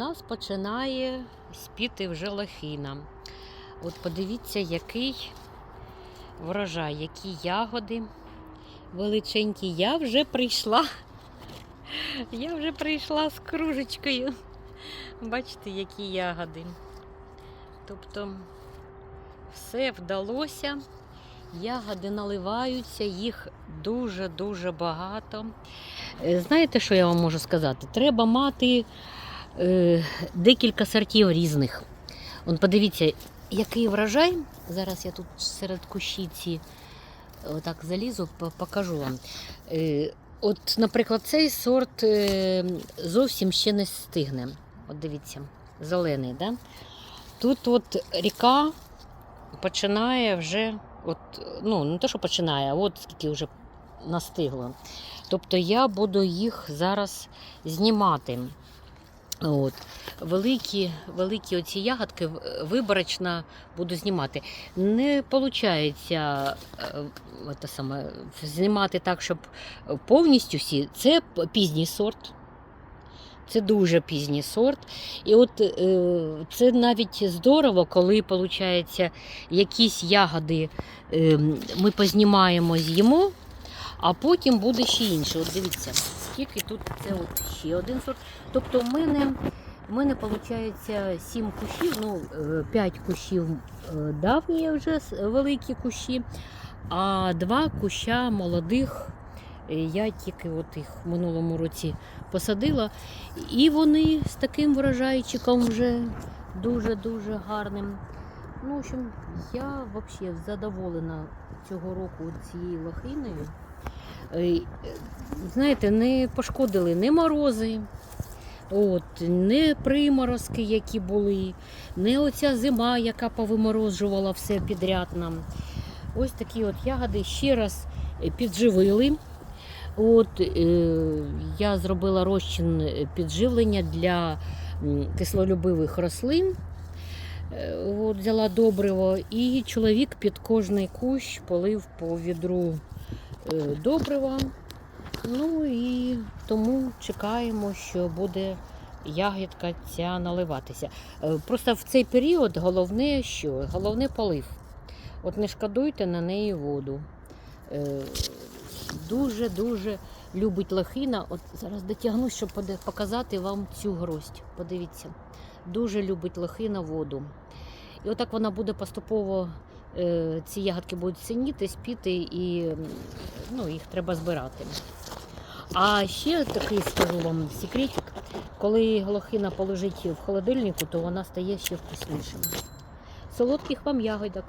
нас починає спіти вже лохина. От подивіться, який врожай, які ягоди величенькі. Я вже прийшла. Я вже прийшла з кружечкою. Бачите, які ягоди. Тобто все вдалося. Ягоди наливаються, їх дуже-дуже багато. Е, Знаєте, що я вам можу сказати? Треба мати е, декілька сортів різних. Он подивіться, який врожай. Зараз я тут серед кущиці отак залізу, по- покажу вам. Е, от, наприклад, цей сорт е, зовсім ще не стигне. От дивіться, зелений, да? Тут от ріка починає вже, от, ну, не те, що починає, а от скільки вже настигло. Тобто я буду їх зараз знімати. От. Великі, великі оці ягодки виборочно буду знімати. Не виходить саме, знімати так, щоб повністю всі. Це пізній сорт. Це дуже пізній сорт. І от е, це навіть здорово, коли виходить, якісь ягоди е, ми познімаємо, з'їмо, а потім буде ще інше. От дивіться, скільки тут це от ще один сорт. Тобто в мене, в мене виходить 7 кущів, ну 5 кущів е, давні вже великі кущі, а 2 куща молодих. е, Я тільки от їх в минулому році посадила. І вони з таким врожайчиком вже дуже-дуже гарним. Ну, в общем, я взагалі задоволена цього року цією лохиною. Е, Знаєте, не пошкодили не морози, от, не приморозки, які були, не оця зима, яка повиморожувала все підряд нам. Ось такі от ягоди ще раз е, підживили. От, е, я зробила розчин е, підживлення для кислолюбивих рослин. От, взяла добриво, і чоловік під кожний кущ полив по відру добрива. Ну і тому чекаємо, що буде ягідка ця наливатися. Е, Просто в цей період головне що? Головне полив. От не шкодуйте на неї воду. Е, Дуже-дуже любить лохина. От зараз дотягну, щоб показати вам цю гроздь. Подивіться. Дуже любить лохина воду. І отак вона буде поступово, е, ці ягодки будуть синіти, спіти, і ну, їх треба збирати. А ще такий скажу вам секретик, коли глохина положить в холодильнику, то вона стає ще вкуснішою. Солодких вам ягодок.